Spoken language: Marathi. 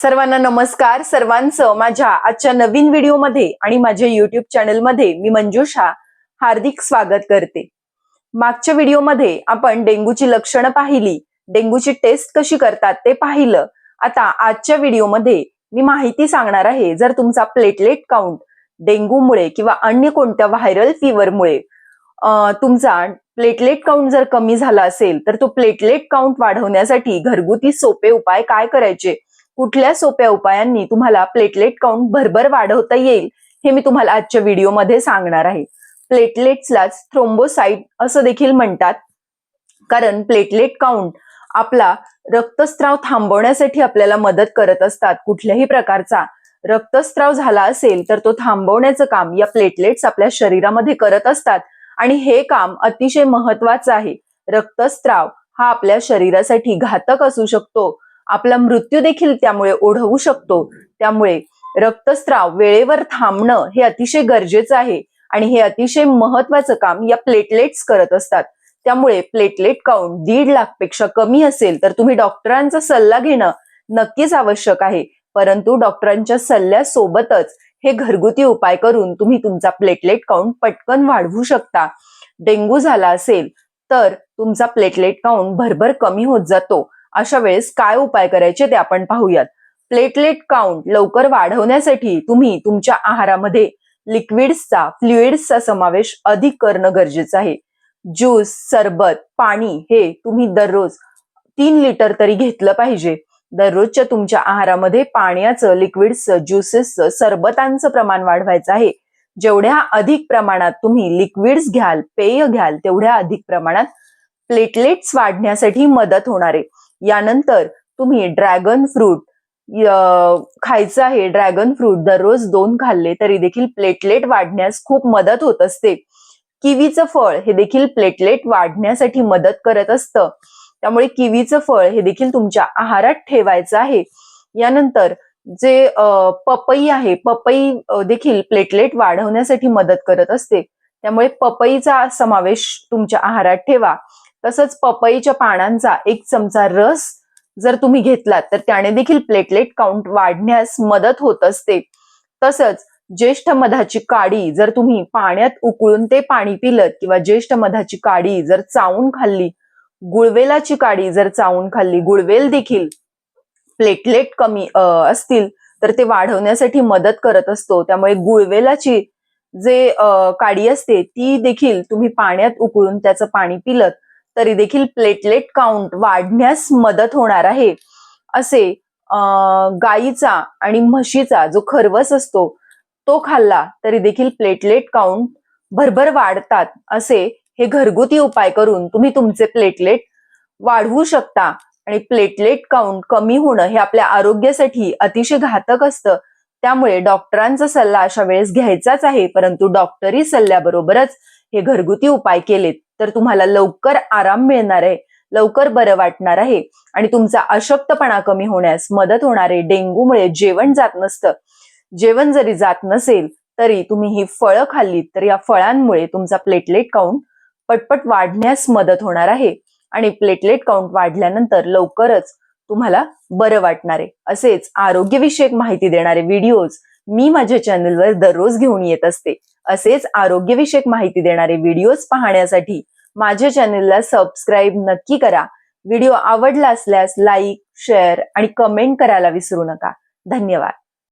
सर्वांना नमस्कार. सर्वांचं माझ्या आजच्या नवीन व्हिडिओमध्ये आणि माझ्या युट्यूब चॅनलमध्ये मी मंजुषा हार्दिक स्वागत करते. मागच्या व्हिडिओमध्ये आपण डेंग्यूची लक्षणं पाहिली. डेंग्यूची टेस्ट कशी करतात ते पाहिलं. आता आजच्या व्हिडिओमध्ये मी माहिती सांगणार आहे जर तुमचा प्लेटलेट काउंट डेंग्यूमुळे किंवा अन्य कोणत्या व्हायरल फीवरमुळे तुमचा प्लेटलेट काउंट जर कमी झाला असेल तर तो प्लेटलेट काउंट वाढवण्यासाठी घरगुती सोपे उपाय काय करायचे? कुठल्या सोप्या उपायांनी तुम्हाला प्लेटलेट काउंट भरभर वाढवता येईल हे मी तुम्हाला आजच्या व्हिडिओमध्ये सांगणार आहे. प्लेटलेट्सलाच थ्रोम्बोसाईट असं देखील म्हणतात. कारण प्लेटलेट काउंट आपला रक्तस्त्राव थांबवण्यासाठी आपल्याला मदत करत असतात. कुठल्याही प्रकारचा रक्तस्त्राव झाला असेल तर तो थांबवण्याचं काम या प्लेटलेट्स आपल्या शरीरामध्ये करत असतात. आणि हे काम अतिशय महत्वाचं आहे. रक्तस्त्राव हा आपल्या शरीरासाठी घातक असू शकतो. आपला मृत्यू देखील त्यामुळे ओढवू शकतो. त्यामुळे रक्तस्राव वेळेवर थांबणं हे अतिशय गरजेचं आहे आणि हे अतिशय महत्वाचं काम या प्लेटलेट्स करत असतात. त्यामुळे प्लेटलेट काउंट दीड लाखपेक्षा कमी असेल तर तुम्ही डॉक्टरांचा सल्ला घेणं नक्कीच आवश्यक आहे. परंतु डॉक्टरांच्या सल्ल्यासोबतच हे घरगुती उपाय करून तुम्ही तुमचा प्लेटलेट काउंट पटकन वाढवू शकता. डेंग्यू झाला असेल तर तुमचा प्लेटलेट काउंट भरभर कमी होत जातो. अशा वेळेस काय उपाय करायचे ते आपण पाहूयात. प्लेटलेट काउंट लवकर वाढवण्यासाठी तुम्ही तुमच्या आहारामध्ये लिक्विड्सचा फ्लुइड्सचा समावेश अधिक करणं गरजेचं आहे. ज्यूस सरबत पाणी हे तुम्ही दररोज तीन लिटर तरी घेतलं पाहिजे. दररोजच्या तुमच्या आहारामध्ये पाण्याचं लिक्विडचं ज्युसेसचं सरबतांचं प्रमाण वाढवायचं आहे. जेवढ्या अधिक प्रमाणात तुम्ही लिक्विड्स घ्याल पेय घ्याल तेवढ्या अधिक प्रमाणात प्लेटलेट्स वाढण्यासाठी मदत होणार आहे. यानंतर तुम्ही ड्रॅगन फ्रूट खायचं आहे ड्रॅगन फ्रूट दररोज दोन खाल्ले तरी देखील प्लेटलेट वाढण्यास खूप मदत होत असते. किवीचं फळ हे देखील प्लेटलेट वाढण्यासाठी मदत करत असतं. त्यामुळे किवीचं फळ हे देखील तुमच्या आहारात ठेवायचं आहे. यानंतर जे पपई आहे पपई देखील प्लेटलेट वाढवण्यासाठी मदत करत असते. त्यामुळे पपईचा समावेश तुमच्या आहारात ठेवा. तसंच पपईच्या पानांचा एक चमचा रस जर तुम्ही घेतलात तर त्याने देखील प्लेटलेट काउंट वाढण्यास मदत होत असते. तसंच ज्येष्ठ मधाची काडी जर तुम्ही पाण्यात उकळून ते पाणी पिलत किंवा ज्येष्ठ मधाची काडी जर चावून खाल्ली गुळवेलाची काडी जर चावून खाल्ली गुळवेल देखील प्लेटलेट कमी असतील तर ते वाढवण्यासाठी मदत करत असतो. त्यामुळे गुळवेलाची जे काडी असते ती देखील तुम्ही पाण्यात उकळून त्याचं पाणी पिलत तरी देखील प्लेटलेट काउंट वाढण्यास मदत होणार आहे. असे गाईचा आणि म्हशीचा जो खरवस असतो तो खाल्ला तरी देखील प्लेटलेट काउंट भरभर वाढतात. असे हे घरगुती उपाय करून तुम्ही तुमचे प्लेटलेट वाढवू शकता आणि प्लेटलेट काउंट कमी होणं हे आपल्या आरोग्यासाठी अतिशय घातक असतं. त्यामुळे डॉक्टरांचा सल्ला अशा वेळेस घ्यायचाच आहे परंतु डॉक्टरी सल्ल्याबरोबरच हे घरगुती उपाय केलेत. तर तुम्हाला लवकर आराम मिळणार आहे लवकर बरं वाटणार आहे आणि तुमचा अशक्तपणा कमी होण्यास मदत होणार आहे. डेंग्यूमुळे जेवण जात नसतं. जेवण जरी जात नसेल तरी तुम्ही ही फळं खाल्लीत तर या फळांमुळे तुमचा प्लेटलेट काउंट पटपट वाढण्यास मदत होणार आहे आणि प्लेटलेट काउंट वाढल्यानंतर लवकरच तुम्हाला बरं वाटणार आहे. असेच आरोग्यविषयक माहिती देणारे व्हिडिओज मी माझ्या चॅनलवर दररोज घेऊन येत असते. असेच आरोग्यविषयक माहिती देणारे व्हिडिओज पाहण्यासाठी माझ्या चॅनलला सबस्क्राईब नक्की करा. व्हिडिओ आवडला असल्यास लाईक शेअर आणि कमेंट करायला विसरू नका. धन्यवाद.